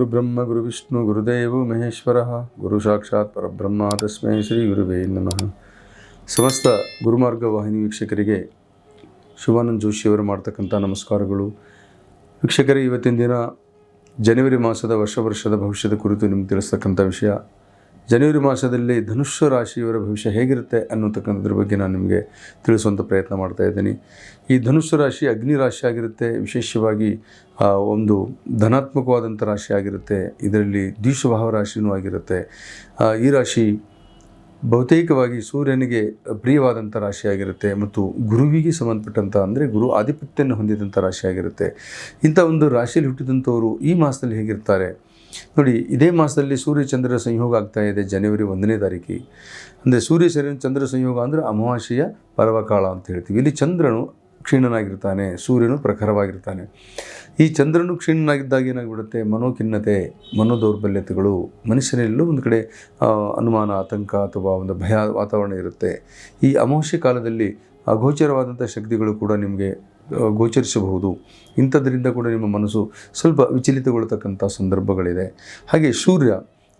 ಗುರುಬ್ರಹ್ಮ ಗುರುವಿಷ್ಣು ಗುರುದೇವೋ, ಮಹೇಶ್ವರ, ಗುರು ಸಾಕ್ಷಾತ್ ಪರಬ್ರಹ್ಮ ತಸ್ಮೈ ಶ್ರೀ ಗುರುವೇ ನಮಃ. ಸಮಸ್ತ ಗುರುಮಾರ್ಗ ವಾಹಿನಿ ವೀಕ್ಷಕರಿಗೆ ಶಿವಾನಂದ್ ಜೋಶಿಯವರು ಮಾಡ್ತಕ್ಕಂಥ ನಮಸ್ಕಾರಗಳು. ವೀಕ್ಷಕರೇ, ಇವತ್ತಿನ ದಿನ ಜನವರಿ ಮಾಸದ ವರ್ಷ ವರ್ಷದ ಭವಿಷ್ಯದ ಕುರಿತು ನಿಮ್ಗೆ ತಿಳಿಸ್ತಕ್ಕಂಥ ವಿಷಯ. ಜನವರಿ ಮಾಸದಲ್ಲಿ ಧನುಷ್ಯ ರಾಶಿಯವರ ಭವಿಷ್ಯ ಹೇಗಿರುತ್ತೆ ಅನ್ನೋತಕ್ಕಂಥದ್ರ ಬಗ್ಗೆ ನಾನು ನಿಮಗೆ ತಿಳಿಸುವಂಥ ಪ್ರಯತ್ನ ಮಾಡ್ತಾ ಇದ್ದೀನಿ. ಈ ಧನುಷ್ಯ ರಾಶಿ ಅಗ್ನಿ ರಾಶಿ ಆಗಿರುತ್ತೆ. ವಿಶೇಷವಾಗಿ ಒಂದು ಧನಾತ್ಮಕವಾದಂಥ ರಾಶಿ ಆಗಿರುತ್ತೆ. ಇದರಲ್ಲಿ ದ್ವಿಷಭಾವ ರಾಶಿನೂ ಆಗಿರುತ್ತೆ. ಈ ರಾಶಿ ಬಹುತೇಕವಾಗಿ ಸೂರ್ಯನಿಗೆ ಪ್ರಿಯವಾದಂಥ ರಾಶಿಯಾಗಿರುತ್ತೆ ಮತ್ತು ಗುರುವಿಗೆ ಸಂಬಂಧಪಟ್ಟಂಥ ಅಂದರೆ ಗುರು ಆಧಿಪತ್ಯವನ್ನು ಹೊಂದಿದಂಥ ರಾಶಿಯಾಗಿರುತ್ತೆ ಇಂಥ ಒಂದು ರಾಶಿಯಲ್ಲಿ ಹುಟ್ಟಿದಂಥವರು ಈ ಮಾಸದಲ್ಲಿ ಹೇಗಿರ್ತಾರೆ? ನೋಡಿ, ಇದೇ ಮಾಸದಲ್ಲಿ ಸೂರ್ಯ ಚಂದ್ರ ಸಂಯೋಗ ಆಗ್ತಾ ಇದೆ ಜನವರಿ ಒಂದನೇ ತಾರೀಕಿಗೆ. ಅಂದರೆ ಸೂರ್ಯ ಶರೀರ ಚಂದ್ರ ಸಂಯೋಗ ಅಂದರೆ ಅಮಾವಾಸ್ಯೆಯ ಪರ್ವಕಾಲ ಅಂತ ಹೇಳ್ತೀವಿ. ಇಲ್ಲಿ ಚಂದ್ರನು ಕ್ಷೀಣನಾಗಿರ್ತಾನೆ, ಸೂರ್ಯನು ಪ್ರಖರವಾಗಿರ್ತಾನೆ. ಈ ಚಂದ್ರನು ಕ್ಷೀಣನಾಗಿದ್ದಾಗ ಏನಾಗ್ಬಿಡುತ್ತೆ? ಮನೋಖಿನ್ನತೆ, ಮನೋದೌರ್ಬಲ್ಯತೆಗಳು ಮನುಷ್ಯನೆಲ್ಲೂ ಒಂದು ಕಡೆ ಅನುಮಾನ, ಆತಂಕ ಅಥವಾ ಒಂದು ಭಯ ವಾತಾವರಣ ಇರುತ್ತೆ. ಈ ಅಮಾವಾಸ್ಯ ಕಾಲದಲ್ಲಿ ಅಗೋಚರವಾದಂಥ ಶಕ್ತಿಗಳು ಕೂಡ ನಿಮಗೆ ಗೋಚರಿಸಬಹುದು. ಇಂಥದ್ರಿಂದ ಕೂಡ ನಿಮ್ಮ ಮನಸ್ಸು ಸ್ವಲ್ಪ ವಿಚಲಿತಗೊಳ್ತಕ್ಕಂಥ ಸಂದರ್ಭಗಳಿದೆ. ಹಾಗೆ ಸೂರ್ಯ,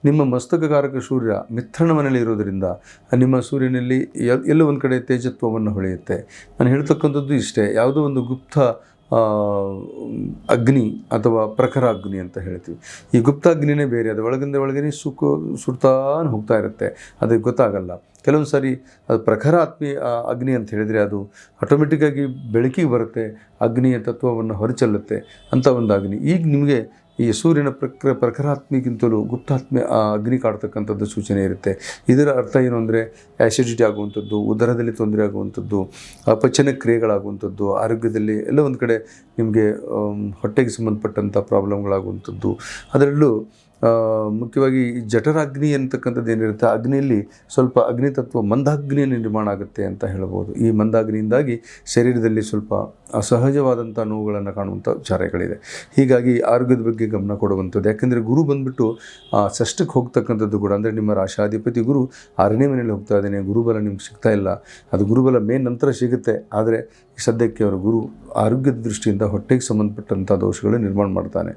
ನಿಮ್ಮ ಮಸ್ತಕಕಾರಕ ಸೂರ್ಯ ಮಿತ್ರಣ ಮನೆಯಲ್ಲಿ ಇರೋದರಿಂದ ನಿಮ್ಮ ಸೂರ್ಯನಲ್ಲಿ ಎಲ್ಲ ಒಂದು ಕಡೆ ತೇಜತ್ವವನ್ನು ಹೊಳೆಯುತ್ತೆ. ನಾನು ಹೇಳ್ತಕ್ಕಂಥದ್ದು ಇಷ್ಟೇ, ಯಾವುದೋ ಒಂದು ಗುಪ್ತ ಅಗ್ನಿ ಅಥವಾ ಪ್ರಖರ ಅಗ್ನಿ ಅಂತ ಹೇಳ್ತೀವಿ. ಈ ಗುಪ್ತ ಅಗ್ನಿನೇ ಬೇರೆ, ಅದು ಒಳಗಿಂದ ಒಳಗೇ ಸುಕ್ಕು, ಸುಡ್ತಾನೆ ಹೋಗ್ತಾ ಇರುತ್ತೆ. ಅದಕ್ಕೆ ಗೊತ್ತಾಗಲ್ಲ. ಕೆಲವೊಂದು ಸಾರಿ ಅದು ಪ್ರಖರ ಆತ್ಮೀಯ ಅಗ್ನಿ ಅಂತ ಹೇಳಿದರೆ ಅದು ಆಟೋಮೆಟಿಕ್ಕಾಗಿ ಬೆಳಕಿಗೆ ಬರುತ್ತೆ. ಅಗ್ನಿಯ ತತ್ವವನ್ನು ಹೊರಚೆಲ್ಲುತ್ತೆ ಅಂಥ ಒಂದು ಅಗ್ನಿ. ಈಗ ನಿಮಗೆ ಈ ಸೂರ್ಯನ ಪ್ರಕ್ರ, ಪ್ರಖರಾತ್ಮಿಗಿಂತಲೂ ಗುಪ್ತಾತ್ಮೆ ಅಗ್ನಿ ಕಾಡ್ತಕ್ಕಂಥದ್ದು ಸೂಚನೆ ಇರುತ್ತೆ. ಇದರ ಅರ್ಥ ಏನು ಅಂದರೆ ಆ್ಯಸಿಡಿಟಿ ಆಗುವಂಥದ್ದು, ಉದರದಲ್ಲಿ ತೊಂದರೆ ಆಗುವಂಥದ್ದು, ಅಪಚನ ಕ್ರಿಯೆಗಳಾಗುವಂಥದ್ದು, ಆರೋಗ್ಯದಲ್ಲಿ ಎಲ್ಲ ಒಂದು ಕಡೆ ನಿಮಗೆ ಹೊಟ್ಟೆಗೆ ಸಂಬಂಧಪಟ್ಟಂಥ ಪ್ರಾಬ್ಲಮ್ಗಳಾಗುವಂಥದ್ದು ಅದರಲ್ಲೂ ಮುಖ್ಯವಾಗಿ ಈ ಜಠರಾಗ್ನಿ ಅಂತಕ್ಕಂಥದ್ದು ಏನಿರುತ್ತೆ ಅಗ್ನಿಯಲ್ಲಿ ಸ್ವಲ್ಪ ಅಗ್ನಿ ತತ್ವ ಮಂದಾಗ್ನಿಯ ನಿರ್ಮಾಣ ಆಗುತ್ತೆ ಅಂತ ಹೇಳ್ಬೋದು. ಈ ಮಂದಾಗ್ನಿಯಿಂದಾಗಿ ಶರೀರದಲ್ಲಿ ಸ್ವಲ್ಪ ಅಸಹಜವಾದಂಥ ನೋವುಗಳನ್ನು ಕಾಣುವಂಥ ವಿಚಾರಗಳಿದೆ. ಹೀಗಾಗಿ ಆರೋಗ್ಯದ ಬಗ್ಗೆ ಗಮನ ಕೊಡುವಂಥದ್ದು. ಯಾಕೆಂದರೆ ಗುರು ಬಂದುಬಿಟ್ಟು ಷಷ್ಠಕ್ಕೆ ಹೋಗ್ತಕ್ಕಂಥದ್ದು ಕೂಡ, ಅಂದರೆ ನಿಮ್ಮ ರಾಶಾಧಿಪತಿ ಗುರು ಆರನೇ ಮನೆಯಲ್ಲಿ ಹೋಗ್ತಾ ಇದ್ದೇನೆ, ಗುರುಬಲ ನಿಮ್ಗೆ ಸಿಗ್ತಾ ಇಲ್ಲ. ಅದು ಗುರುಬಲ ಮೇನ್ ನಂತರ ಸಿಗುತ್ತೆ. ಆದರೆ ಸದ್ಯಕ್ಕೆ ಅವರು ಗುರು ಆರೋಗ್ಯದ ದೃಷ್ಟಿಯಿಂದ ಹೊಟ್ಟೆಗೆ ಸಂಬಂಧಪಟ್ಟಂಥ ದೋಷಗಳು ನಿರ್ಮಾಣ ಮಾಡ್ತಾನೆ.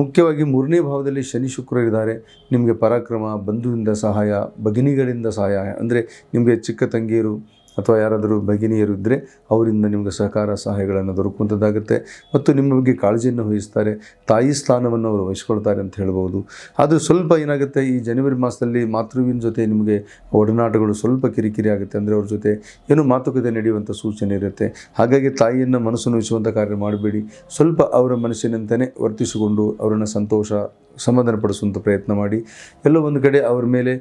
ಮುಖ್ಯವಾಗಿ ಮೂರನೇ ಭಾವದಲ್ಲಿ ಶನಿ ಶುಕ್ರ ಇದ್ದಾರೆ ನಿಮಗೆ ಪರಾಕ್ರಮ ಬಂಧುವಿಂದ ಸಹಾಯ ಭಗಿನಿಗಳಿಂದ ಸಹಾಯ ಅಂದರೆ ನಿಮಗೆ ಚಿಕ್ಕ ತಂಗಿಯರು ಅಥವಾ ಯಾರಾದರೂ ಭಗಿನಿಯರು ಇದ್ದರೆ ಅವರಿಂದ ನಿಮಗೆ ಸಹಕಾರ ಸಹಾಯಗಳನ್ನು ದೊರಕುವಂಥದ್ದಾಗುತ್ತೆ. ಮತ್ತು ನಿಮ್ಮ ಬಗ್ಗೆ ಕಾಳಜಿಯನ್ನು ವಹಿಸ್ತಾರೆ. ತಾಯಿ ಸ್ಥಾನವನ್ನು ಅವರು ವಹಿಸ್ಕೊಳ್ತಾರೆ ಅಂತ ಹೇಳ್ಬೋದು. ಆದರೆ ಸ್ವಲ್ಪ ಏನಾಗುತ್ತೆ, ಈ ಜನವರಿ ಮಾಸದಲ್ಲಿ ಮಾತೃವಿನ ಜೊತೆ ನಿಮಗೆ ಒಡನಾಟಗಳು ಸ್ವಲ್ಪ ಕಿರಿಕಿರಿ ಆಗುತ್ತೆ ಅಂದರೆ ಅವ್ರ ಜೊತೆ ಏನು ಮಾತುಕತೆ ನಡೆಯುವಂಥ ಸೂಚನೆ ಇರುತ್ತೆ. ಹಾಗಾಗಿ ತಾಯಿಯನ್ನು ಮನಸ್ಸು ನೋಯಿಸುವಂಥ ಕಾರ್ಯ ಮಾಡಬೇಡಿ. ಸ್ವಲ್ಪ ಅವರ ಮನಸ್ಸಿನಂತೆಯೇ ವರ್ತಿಸಿಕೊಂಡು ಅವರನ್ನು ಸಂತೋಷ ಸಮಾಧಾನಪಡಿಸುವಂಥ ಪ್ರಯತ್ನ ಮಾಡಿ. ಎಲ್ಲೋ ಒಂದು ಕಡೆ ಅವ್ರ ಮೇಲೆ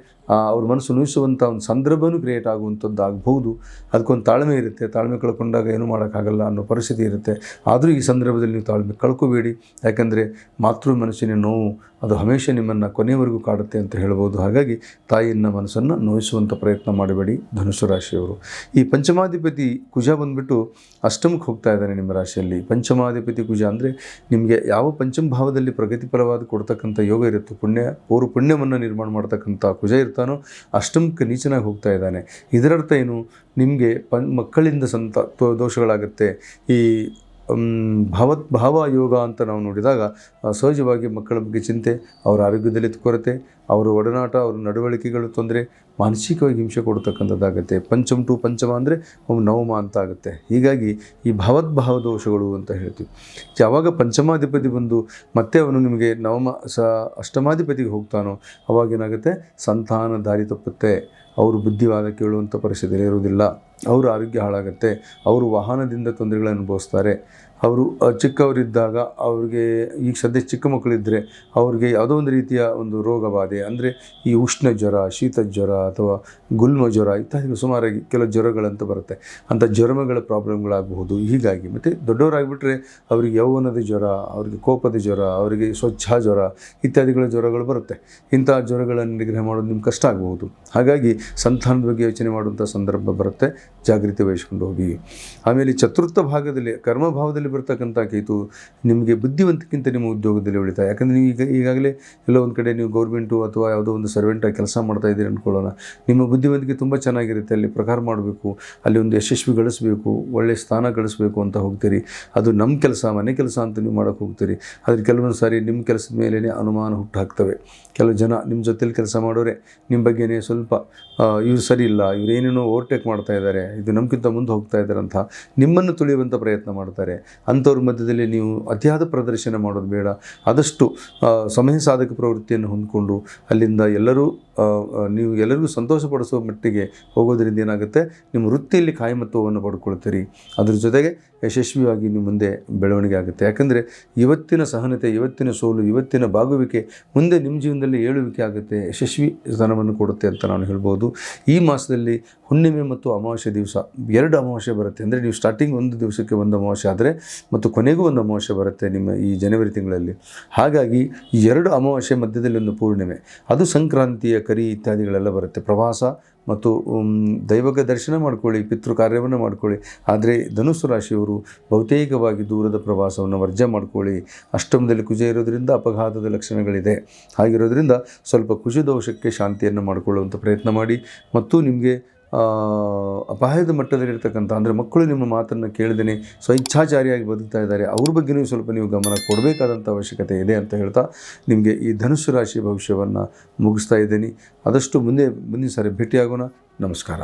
ಅವ್ರ ಮನಸ್ಸು ನೋಯಿಸುವಂಥ ಒಂದು ಸಂದರ್ಭನೂ ಕ್ರಿಯೇಟ್ ಆಗುವಂಥದ್ದು ಆಗ್ಬೋದು ಅದಕ್ಕೊಂದು ತಾಳ್ಮೆ ಇರುತ್ತೆ, ತಾಳ್ಮೆ ಕಳ್ಕೊಂಡಾಗ ಏನೂ ಮಾಡೋಕ್ಕಾಗಲ್ಲ ಅನ್ನೋ ಪರಿಸ್ಥಿತಿ ಇರುತ್ತೆ. ಆದರೂ ಈ ಸಂದರ್ಭದಲ್ಲಿ ನೀವು ತಾಳ್ಮೆ ಕಳ್ಕೋಬೇಡಿ. ಯಾಕೆಂದರೆ ಮಾತೃ ಮನಸ್ಸಿನ ನೋವು, ಅದು ಹಮೇಶ ನಿಮ್ಮನ್ನು ಕೊನೆಯವರೆಗೂ ಕಾಡುತ್ತೆ ಅಂತ ಹೇಳ್ಬೋದು. ಹಾಗಾಗಿ ತಾಯಿಯನ್ನ ಮನಸ್ಸನ್ನು ನೋಯಿಸುವಂಥ ಪ್ರಯತ್ನ ಮಾಡಬೇಡಿ ಧನುಸು ರಾಶಿಯವರು. ಈ ಪಂಚಮಾಧಿಪತಿ ಕುಜ ಬಂದುಬಿಟ್ಟು ಅಷ್ಟಮಕ್ಕೆ ಹೋಗ್ತಾ ಇದ್ದಾನೆ ನಿಮ್ಮ ರಾಶಿಯಲ್ಲಿ. ಪಂಚಮಾಧಿಪತಿ ಕುಜ ಅಂದರೆ ನಿಮಗೆ ಯಾವ ಪಂಚಮ ಭಾವದಲ್ಲಿ ಪ್ರಗತಿಪರವಾದ ಕೊಡ್ತಕ್ಕಂಥ ಯೋಗ ಇರುತ್ತೆ. ಪುಣ್ಯ ಅವರು ಪುಣ್ಯವನ್ನು ನಿರ್ಮಾಣ ಮಾಡ್ತಕ್ಕಂಥ ಕುಜ ಇರ್ತಾನೋ ಅಷ್ಟಮಕ್ಕೆ ನೀಚನಾಗಿ ಹೋಗ್ತಾ ಇದ್ದಾನೆ. ಇದರರ್ಥ ಏನು? ನಿಮಗೆ ಪನ್, ಮಕ್ಕಳಿಂದ ಸಂತ ದೋಷಗಳಾಗುತ್ತೆ. ಈ ಭಾವತ್ ಭಾವ ಯೋಗ ಅಂತ ನಾವು ನೋಡಿದಾಗ ಸಹಜವಾಗಿ ಮಕ್ಕಳ ಬಗ್ಗೆ ಚಿಂತೆ, ಅವರ ಆರೋಗ್ಯದಲ್ಲಿ ಕೊರತೆ ಅವರ ಒಡನಾಟ, ಅವ್ರ ನಡವಳಿಕೆಗಳು ತೊಂದರೆ, ಮಾನಸಿಕವಾಗಿ ಹಿಂಸೆ ಕೊಡ್ತಕ್ಕಂಥದ್ದಾಗುತ್ತೆ. ಪಂಚಮ್ ಟು ಪಂಚಮ ಅಂದರೆ ನವಮ ಅಂತ ಆಗುತ್ತೆ ಹೀಗಾಗಿ ಈ ಭಾವದ್ಭಾವ ದೋಷಗಳು ಅಂತ ಹೇಳ್ತೀವಿ. ಯಾವಾಗ ಪಂಚಮಾಧಿಪತಿ ಬಂದು ಮತ್ತೆ ಅವನು ನಿಮಗೆ ನವಮ ಸ ಅಷ್ಟಮಾಧಿಪತಿಗೆ ಹೋಗ್ತಾನೋ ಅವಾಗೇನಾಗುತ್ತೆ ಸಂತಾನ ದಾರಿ ತಪ್ಪುತ್ತೆ. ಅವರು ಬುದ್ಧಿವಾದ ಕೇಳುವಂಥ ಪರಿಸ್ಥಿತಿ ಇರುವುದಿಲ್ಲ. ಅವರ ಆರೋಗ್ಯ ಹಾಳಾಗುತ್ತೆ. ಅವರು ವಾಹನದಿಂದ ತೊಂದರೆಗಳನ್ನು ಅನುಭವಿಸ್ತಾರೆ. ಅವರು ಚಿಕ್ಕವರಿದ್ದಾಗ ಅವ್ರಿಗೆ ಈಗ ಸದ್ಯ ಚಿಕ್ಕ ಮಕ್ಕಳಿದ್ದರೆ ಅವ್ರಿಗೆ ಯಾವುದೋ ಒಂದು ರೀತಿಯ ಒಂದು ರೋಗ ಬಾಧೆ ಅಂದರೆ ಈ ಉಷ್ಣ ಜ್ವರ, ಶೀತ ಜ್ವರ ಅಥವಾ ಗುಲ್ಮ ಜ್ವರ ಇತ್ಯಾದಿ ಸುಮಾರಾಗಿ ಕೆಲವು ಜ್ವರಗಳಂತ ಬರುತ್ತೆ. ಅಂಥ ಜ್ವರಗಳ ಪ್ರಾಬ್ಲಮ್ಗಳಾಗಬಹುದು. ಹೀಗಾಗಿ ಮತ್ತು ದೊಡ್ಡವರಾಗಿಬಿಟ್ರೆ ಅವರಿಗೆ ಯೌವನದ ಜ್ವರ, ಅವರಿಗೆ ಕೋಪದ ಜ್ವರ, ಅವರಿಗೆ ಸ್ವಚ್ಛ ಜ್ವರ ಇತ್ಯಾದಿಗಳ ಜ್ವರಗಳು ಬರುತ್ತೆ. ಇಂಥ ಜ್ವರಗಳನ್ನು ನಿಗ್ರಹ ಮಾಡೋದು ನಿಮ್ಗೆ ಕಷ್ಟ ಆಗಬಹುದು. ಹಾಗಾಗಿ ಸಂತಾನದ ಬಗ್ಗೆ ಯೋಚನೆ ಮಾಡುವಂಥ ಸಂದರ್ಭ ಬರುತ್ತೆ. ಜಾಗೃತಿ ವಹಿಸ್ಕೊಂಡು ಹೋಗಿ. ಆಮೇಲೆ ಚತುರ್ಥ ಭಾಗದಲ್ಲಿ ಕರ್ಮಭಾವದಲ್ಲಿ ರಾಶಿಯಲ್ಲಿ ಬರ್ತಕ್ಕಂಥ ಕೇತು ನಿಮಗೆ ಬುದ್ಧಿವಂತಕ್ಕಿಂತ ನಿಮ್ಮ ಉದ್ಯೋಗದಲ್ಲಿ ಉಳಿತಾಯ ಯಾಕಂದರೆ ನೀವು ಈಗ, ಈಗಾಗಲೇ ಎಲ್ಲೋ ಒಂದು ಕಡೆ ನೀವು ಗೌರ್ಮೆಂಟು ಅಥವಾ ಯಾವುದೋ ಒಂದು ಸರ್ವೆಂಟಾಗಿ ಕೆಲಸ ಮಾಡ್ತಾ ಇದ್ದೀರಿ ಅಂದ್ಕೊಳ್ಳೋಣ ನಿಮ್ಮ ಬುದ್ಧಿವಂತಿಕೆ ತುಂಬ ಚೆನ್ನಾಗಿರುತ್ತೆ. ಅಲ್ಲಿ ಪ್ರಕಾರ ಮಾಡಬೇಕು. ಅಲ್ಲಿ ಒಂದು ಯಶಸ್ವಿ ಗಳಿಸಬೇಕು. ಒಳ್ಳೆಯ ಸ್ಥಾನ ಗಳಿಸಬೇಕು ಅಂತ ಹೋಗ್ತೀರಿ. ಅದು ನಮ್ಮ ಕೆಲಸ, ಮನೆ ಕೆಲಸ ಅಂತ ನೀವು ಮಾಡೋಕ್ಕೆ ಹೋಗ್ತೀರಿ. ಆದರೆ ಕೆಲವೊಂದು ಸಾರಿ ನಿಮ್ಮ ಕೆಲಸದ ಮೇಲೇ ಅನುಮಾನ ಹುಟ್ಟು ಹಾಕ್ತವೆ ಕೆಲವು ಜನ ನಿಮ್ಮ ಜೊತೆಲಿ ಕೆಲಸ ಮಾಡೋರೆ ನಿಮ್ಮ ಬಗ್ಗೆನೇ ಸ್ವಲ್ಪ ಇವ್ರು ಸರಿ ಇಲ್ಲ, ಇವ್ರು ಏನೇನೋ ಓವರ್ಟೇಕ್ ಮಾಡ್ತಾ ಇದ್ದಾರೆ, ಇದು ನಮಗಿಂತ ಮುಂದೆ ಹೋಗ್ತಾ ಇದ್ದಾರೆ ಅಂತ ನಿಮ್ಮನ್ನು ತುಳಿಯುವಂಥ ಪ್ರಯತ್ನ ಮಾಡ್ತಾರೆ. ಅಂಥವ್ರ ಮಧ್ಯದಲ್ಲಿ ನೀವು ಅತಿಯಾದ ಪ್ರದರ್ಶನ ಮಾಡೋದು ಬೇಡ. ಆದಷ್ಟು ಸಮಯ ಸಾಧಕ ಪ್ರವೃತ್ತಿಯನ್ನು ಹೊಂದ್ಕೊಂಡು ಅಲ್ಲಿಂದ ಎಲ್ಲರೂ ನೀವು ಎಲ್ಲರಿಗೂ ಸಂತೋಷಪಡಿಸುವ ಮಟ್ಟಿಗೆ ಹೋಗೋದ್ರಿಂದ ಏನಾಗುತ್ತೆ? ನಿಮ್ಮ ವೃತ್ತಿಯಲ್ಲಿ ಕಾಯಮತ್ವವನ್ನು ಪಡ್ಕೊಳ್ತೀರಿ. ಅದ್ರ ಜೊತೆಗೆ ಯಶಸ್ವಿಯಾಗಿ ನಿಮ್ಮ ಮುಂದೆ ಬೆಳವಣಿಗೆ ಆಗುತ್ತೆ. ಯಾಕಂದರೆ ಇವತ್ತಿನ ಸಹನತೆ, ಇವತ್ತಿನ ಸೋಲು, ಇವತ್ತಿನ ಬಾಗುವಿಕೆ, ಮುಂದೆ ನಿಮ್ಮ ಜೀವನದಲ್ಲಿ ಏಳುವಿಕೆ ಆಗುತ್ತೆ. ಯಶಸ್ವಿ ಸ್ಥಾನವನ್ನು ಕೊಡುತ್ತೆ ಅಂತ ನಾನು ಹೇಳ್ಬೋದು. ಈ ಮಾಸದಲ್ಲಿ ಹುಣ್ಣಿಮೆ ಮತ್ತು ಅಮಾವಾಸ್ಯೆ ದಿವಸ, ಎರಡು ಅಮಾವಾಸ್ಯೆ ಬರುತ್ತೆ. ಅಂದರೆ ನೀವು ಸ್ಟಾರ್ಟಿಂಗ್ ಒಂದು ದಿವಸಕ್ಕೆ ಒಂದು ಅಮಾವಾಸ್ಯೆ ಆದರೆ ಮತ್ತು ಕೊನೆಗೂ ಒಂದು ಅಮಾವಾಸ್ಯೆ ಬರುತ್ತೆ ನಿಮ್ಮ ಈ ಜನವರಿ ತಿಂಗಳಲ್ಲಿ. ಹಾಗಾಗಿ ಎರಡು ಅಮಾವಾಸ್ಯೆ ಮಧ್ಯದಲ್ಲಿ ಒಂದು ಪೂರ್ಣಿಮೆ. ಅದು ಸಂಕ್ರಾಂತಿಯ ಕರಿ ಇತ್ಯಾದಿಗಳೆಲ್ಲ ಬರುತ್ತೆ. ಪ್ರವಾಸ ಮತ್ತು ದೈವಗ ದರ್ಶನ ಮಾಡ್ಕೊಳ್ಳಿ, ಪಿತೃ ಕಾರ್ಯವನ್ನು ಮಾಡ್ಕೊಳ್ಳಿ. ಆದರೆ ಧನುಸು ರಾಶಿಯವರು ಬಹುತೇಕವಾಗಿ ದೂರದ ಪ್ರವಾಸವನ್ನು ವರ್ಜ ಮಾಡ್ಕೊಳ್ಳಿ. ಅಷ್ಟಮದಲ್ಲಿ ಕುಜ ಇರೋದ್ರಿಂದ ಅಪಘಾತದ ಲಕ್ಷಣಗಳಿದೆ. ಹಾಗಿರೋದ್ರಿಂದ ಸ್ವಲ್ಪ ಕುಜದೋಷಕ್ಕೆ ಶಾಂತಿಯನ್ನು ಮಾಡಿಕೊಳ್ಳುವಂಥ ಪ್ರಯತ್ನ ಮಾಡಿ. ಮತ್ತು ನಿಮಗೆ ಅಪಾಯದ ಮಟ್ಟದಲ್ಲಿರ್ತಕ್ಕಂಥ ಅಂದರೆ ಮಕ್ಕಳು ನಿಮ್ಮ ಮಾತನ್ನು ಕೇಳಿದೇನೆ, ಸ್ವಇಚ್ಛಾಚಾರಿಯಾಗಿ ಬದುಕ್ತಾ ಇದ್ದಾರೆ, ಅವ್ರ ಬಗ್ಗೆನೂ ಸ್ವಲ್ಪ ನೀವು ಗಮನ ಕೊಡಬೇಕಾದಂಥ ಅವಶ್ಯಕತೆ ಇದೆ ಅಂತ ಹೇಳ್ತಾ ನಿಮಗೆ ಈ ಧನುಸ್ಸು ರಾಶಿ ಭವಿಷ್ಯವನ್ನು ಮುಗಿಸ್ತಾ ಇದ್ದೀನಿ. ಆದಷ್ಟು ಮುಂದೆ, ಮುಂದಿನ ಸಾರಿ ಭೇಟಿಯಾಗೋಣ. ನಮಸ್ಕಾರ.